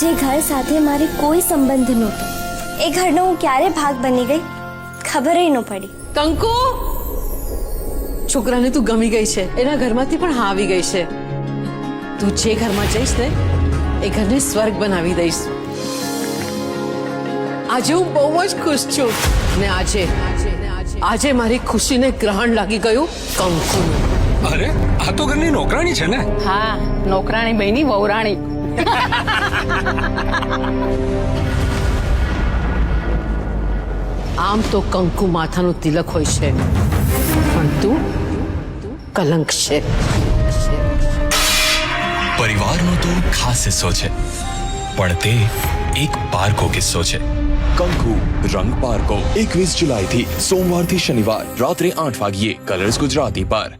જે ઘર સાથે મારે કોઈ સંબંધ નહોતો. એ ઘરનો હું ક્યારે ભાગ બની ગઈ? ખબર ન પડી. કંકુ! છોકરાને તું ગમી ગઈ છે. એના ઘરમાંથી પણ હા આવી ગઈ છે. તું જે ઘરમાં જઈશ ને એ ઘરને સ્વર્ગ બનાવી દઈશ. આજે હું બહુ જ ખુશ છું. ને આજે આજે મારી ખુશીને ગ્રહણ લાગી ગયું કંકુનું. અરે આ તો ઘરની નોકરાણી છે ને? હા નોકરાણી બહેની વહુરાણી. આમ તો કંકુ માથાનું તિલક હોય છે. પણ તું કલંક છે. પરિવારનો તો ખાસ હિસ્સો છે પણ તે એક પારકો કિસ્સો છે. કંકુ રંગ પારકો. એકવીસ જુલાઈથી સોમવારથી શનિવાર રાત્રે આઠ વાગ્યે કલર્સ ગુજરાતી પર.